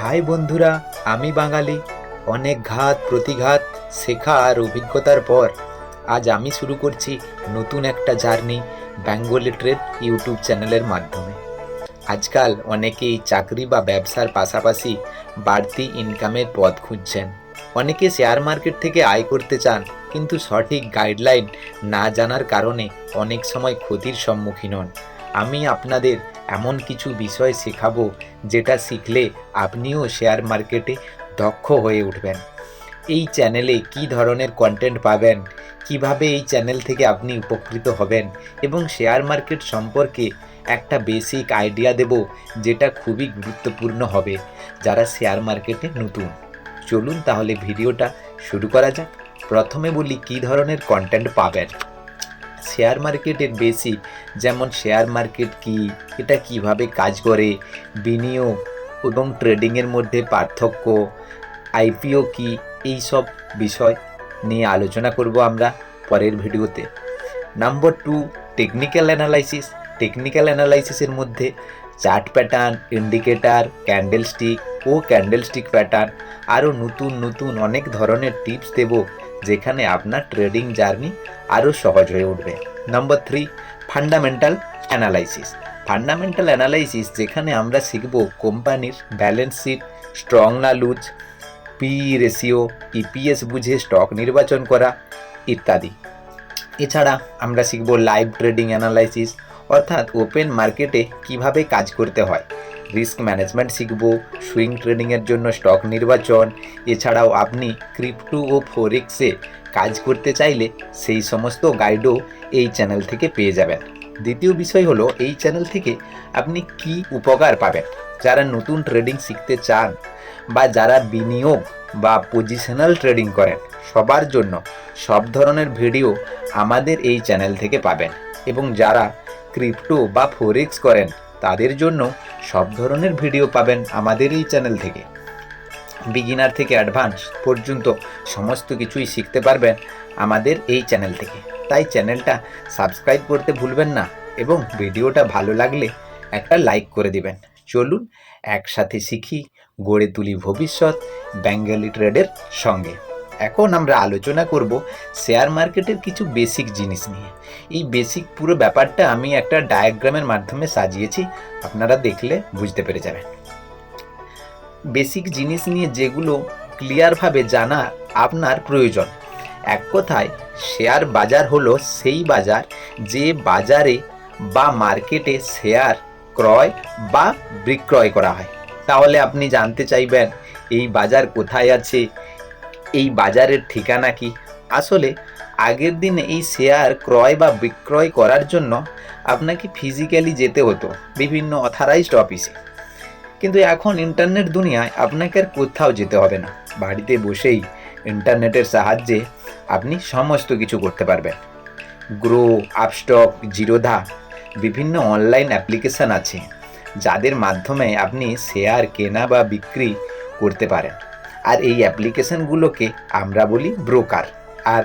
High বন্ধুরা, আমি বাঙালি। অনেক ঘাত, প্রতিঘাত, শেখা আর অভিজ্ঞতার পর আজ আমি শুরু করছি নতুন একটা জার্নি বেঙ্গলি ট্রেড ইউটিউব চ্যানেলের মাধ্যমে। আজকাল অনেকেই চাকরি বা ব্যবসার পাশাপাশি বাড়তি ইনকামের পথ খুঁজছেন। অনেকে শেয়ার মার্কেট থেকে আয় করতে চান, কিন্তু সঠিক গাইডলাইন না জানার কারণে অনেক সময় ক্ষতির সম্মুখীন হন। আমি আপনাদের এমন কিছু বিষয় শেখাবো যেটা শিখলে আপনিও শেয়ার মার্কেটে দক্ষ হয়ে উঠবেন। এই চ্যানেলে কি ধরনের কন্টেন্ট পাবেন? কীভাবে এই চ্যানেল থেকে আপনি উপকৃত হবেন? এবং শেয়ার মার্কেট সম্পর্কে একটা বেসিক আইডিয়া দেব যেটা খুবই গুরুত্বপূর্ণ হবে যারা শেয়ার মার্কেটে নতুন। চলুন তাহলে ভিডিওটা শুরু করা যাক। প্রথমে বলি কি ধরনের কন্টেন্ট পাবেন? শেয়ার মার্কেটের বেশি। যেমন শেয়ার মার্কেট কি, এটা কীভাবে কাজ করে, বিনিয়োগ এবং ট্রেডিংয়ের মধ্যে পার্থক্য আইপিও কি, এই সব বিষয় নিয়ে আলোচনা করব আমরা পরের ভিডিওতে। Number two technical analysis technical অ্যানালাইসিসের মধ্যে chart pattern indicator candlestick ও ক্যান্ডেল স্টিক প্যাটার্ন আরও নতুন নতুন অনেক ধরনের টিপস দেব। যেখানে আপনার ট্রেডিং জার্নি আরও সহজ হয়ে উঠবে। Number three fundamental analysis fundamental analysis যেখানে আমরা শিখব কোম্পানির ব্যালেন্স শিট স্ট্রং না লুজ পি রেশিও ইপিএস বুঝে স্টক নির্বাচন করা ইত্যাদি। এছাড়া আমরা শিখব লাইভ ট্রেডিং অ্যানালাইসিস অর্থাৎ ওপেন মার্কেটে কীভাবে কাজ করতে হয়। রিস্ক ম্যানেজমেন্ট শিখব সুইং ট্রেডিংয়ের জন্য স্টক নির্বাচন, এছাড়াও আপনি ক্রিপ্টো ও ফোরেক্সে কাজ করতে চাইলে সেই সমস্ত গাইডও এই চ্যানেল থেকে পেয়ে যাবেন। দ্বিতীয় বিষয় হলো, এই চ্যানেল থেকে আপনি কি উপকার পাবেন? যারা নতুন ট্রেডিং শিখতে চান বা যারা বিনিয়োগ বা পজিশনাল ট্রেডিং করেন, সবার জন্য সব ধরনের ভিডিও আমাদের এই চ্যানেল থেকে পাবেন। এবং যারা ক্রিপ্টো বা ফোরেক্স করেন তাদের জন্য সব ধরনের ভিডিও পাবেন আমাদের এই চ্যানেল থেকে। বিগিনার থেকে অ্যাডভান্স পর্যন্ত সমস্ত কিছুই শিখতে পারবেন আমাদের এই চ্যানেল থেকে। তাই চ্যানেলটা সাবস্ক্রাইব করতে ভুলবেন না এবং ভিডিওটা ভালো লাগলে একটা লাইক করে দিবেন। চলুন একসাথে শিখি গড়ে তুলি ভবিষ্যৎ বেঙ্গলি ট্রেডের সঙ্গে। এখন আমরা আলোচনা করব শেয়ার মার্কেটের কিছু বেসিক জিনিস নিয়ে। এই বেসিক পুরো ব্যাপারটা আমি একটা ডায়াগ্রামের মাধ্যমে সাজিয়েছি, আপনারা দেখলে বুঝতে পেরে যাবেন। বেসিক জিনিস নিয়ে যেগুলো ক্লিয়ারভাবে জানা আপনার প্রয়োজন। এক কথায় শেয়ার বাজার হলো সেই বাজার যে বাজারে বা মার্কেটে শেয়ার ক্রয় বা বিক্রয় করা হয়। তাহলে আপনি জানতে চাইবেন, এই বাজার কোথায় আছে এই বাজারের ঠিকানা কি? আসলে, আগের দিনে এই শেয়ার ক্রয় বা বিক্রয় করার জন্য আপনাকে ফিজিক্যালি যেতে হতো, বিভিন্ন অথরাইজড অফিসে কিন্তু এখন ইন্টারনেট দুনিয়ায় আপনাকে আর কোথাও যেতে হবে না। বাড়িতে বসেই ইন্টারনেটের সাহায্যে আপনি সমস্ত কিছু করতে পারবেন। গ্রো আপস্টক জিরোধা বিভিন্ন অনলাইন অ্যাপ্লিকেশান আছে, যাদের মাধ্যমে আপনি শেয়ার কেনা বা বিক্রি করতে পারেন। আর এই অ্যাপ্লিকেশানগুলোকে আমরা বলি ব্রোকার আর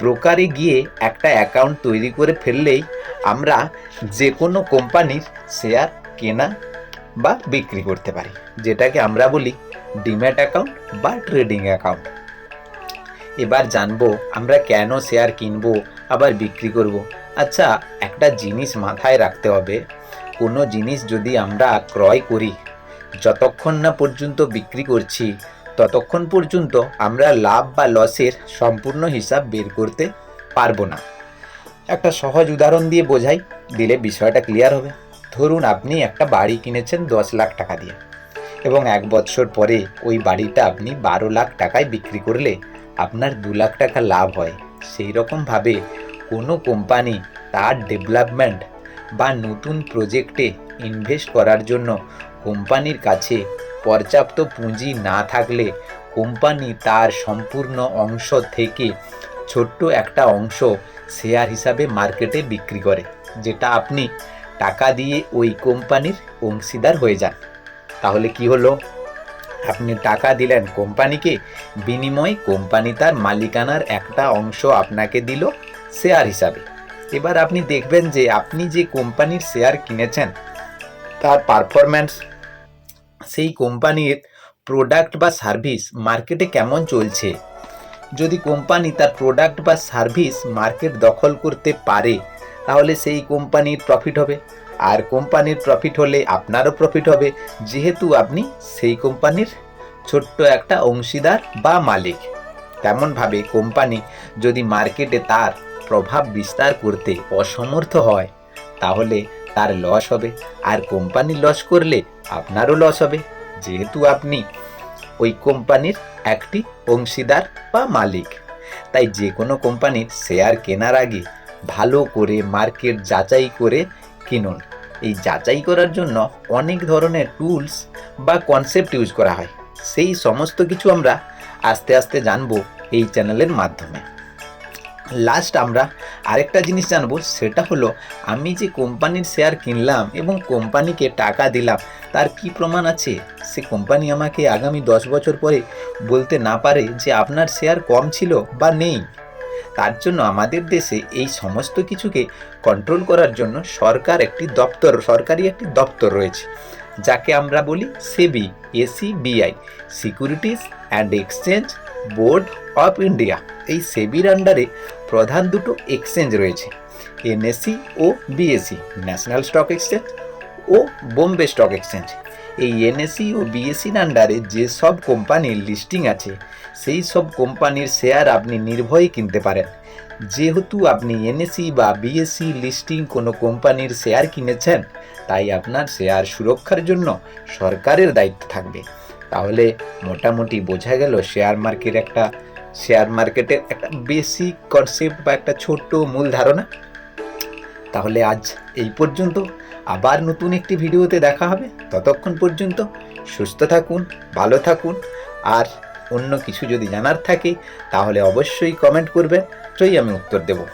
ব্রোকারে গিয়ে একটা অ্যাকাউন্ট তৈরি করে ফেললেই আমরা যে কোনো কোম্পানির শেয়ার কেনা বা বিক্রি করতে পারি। যেটাকে আমরা বলি ডিম্যাট অ্যাকাউন্ট বা ট্রেডিং অ্যাকাউন্ট এবার জানব আমরা কেন শেয়ার কিনবো, আবার বিক্রি করব। আচ্ছা একটা জিনিস মাথায় রাখতে হবে, কোনো জিনিস যদি আমরা ক্রয় করি, যতক্ষণ না পর্যন্ত বিক্রি করছি ততক্ষণ পর্যন্ত আমরা লাভ বা লসের সম্পূর্ণ হিসাব বের করতে পারব না। একটা সহজ উদাহরণ দিয়ে বোঝাই, দিলে বিষয়টা ক্লিয়ার হবে। ধরুন আপনি একটা বাড়ি কিনেছেন দশ লাখ টাকা দিয়ে এবং এক বছর পরে ওই বাড়িটা আপনি বারো লাখ টাকায় বিক্রি করলে আপনার দু লাখ টাকা লাভ হয়। সেই রকমভাবে কোনো কোম্পানি তার ডেভেলপমেন্ট বা নতুন প্রজেক্টে ইনভেস্ট করার জন্য কোম্পানির কাছে পর্যাপ্ত পুঁজি না থাকলে কোম্পানি তার সম্পূর্ণ অংশ থেকে ছোট্ট একটা অংশ শেয়ার হিসাবে মার্কেটে বিক্রি করে, যেটা আপনি টাকা দিয়ে ওই কোম্পানির অংশীদার হয়ে যান। তাহলে কি হলো? আপনি টাকা দিলেন কোম্পানিকে, বিনিময়ে কোম্পানি তার মালিকানার একটা অংশ আপনাকে দিল শেয়ার হিসাবে। এবার আপনি দেখবেন যে আপনি যে কোম্পানির শেয়ার কিনেছেন, তার পারফরম্যান্স সেই কোম্পানির প্রোডাক্ট বা সার্ভিস মার্কেটে কেমন চলছে? যদি কোম্পানি তার প্রোডাক্ট বা সার্ভিস মার্কেট দখল করতে পারে, তাহলে সেই কোম্পানির প্রফিট হবে। আর কোম্পানির প্রফিট হলে আপনারও প্রফিট হবে। যেহেতু আপনি সেই কোম্পানির ছোট্ট একটা অংশীদার বা মালিক। তেমনভাবে কোম্পানি যদি মার্কেটে তার প্রভাব বিস্তার করতে অসমর্থ হয়, তাহলে তার লস হবে। আর কোম্পানি লস করলে আপনারও লস হবে। যেহেতু আপনি ওই কোম্পানির একটি অংশীদার বা মালিক, তাই যে কোনো কোম্পানির শেয়ার কেনার আগে ভালো করে মার্কেট যাচাই করে কিনুন। এই যাচাই করার জন্য অনেক ধরনের টুলস বা কনসেপ্ট ইউজ করা হয়। সেই সমস্ত কিছু আমরা আস্তে আস্তে জানব এই চ্যানেলের মাধ্যমে। লাস্ট আমরা আরেকটা জিনিস জানব, সেটা হলো আমি যে কোম্পানির শেয়ার কিনলাম এবং কোম্পানিকে টাকা দিলাম, তার কি প্রমাণ আছে? সে কোম্পানি আমাকে আগামী দশ বছর পরে বলতে না পারে যে আপনার শেয়ার কম ছিল বা নেই। তার জন্য আমাদের দেশে এই সমস্ত কিছুকে কন্ট্রোল করার জন্য সরকার একটি দপ্তর, সরকারি একটি দপ্তর রয়েছে, যাকে আমরা বলি SEBI, SEBI securities and exchange board of India এই সেবির আন্ডারে প্রধান দুটো এক্সচেঞ্জ রয়েছে এনএসসি ও বিএসসি ন্যাশনাল স্টক এক্সচেঞ্জ ও বোম্বে স্টক এক্সচেঞ্জ এই এনএসসি ও বিএসসির আন্ডারে যেসব কোম্পানির লিস্টিং আছে, সেই সব কোম্পানির শেয়ার আপনি নির্ভয়ে কিনতে পারেন। যেহেতু আপনি এনএসসি বা বিএসসি লিস্টিং কোনো কোম্পানির শেয়ার কিনেছেন, তাই আপনার শেয়ার সুরক্ষার জন্য সরকারের দায়িত্ব থাকবে। তাহলে মোটামুটি বোঝা গেল শেয়ার মার্কেট একটা শেয়ার মার্কেটের একটা বেসিক কনসেপ্ট বা একটা ছোট্ট মূল ধারণা। তাহলে আজ এই পর্যন্ত। আবার নতুন একটি ভিডিওতে দেখা হবে। ততক্ষণ পর্যন্ত সুস্থ থাকুন, ভালো থাকুন। আর অন্য কিছু যদি জানার থাকে, তাহলে অবশ্যই কমেন্ট করবেন। নিশ্চয়ই আমি উত্তর দেবো।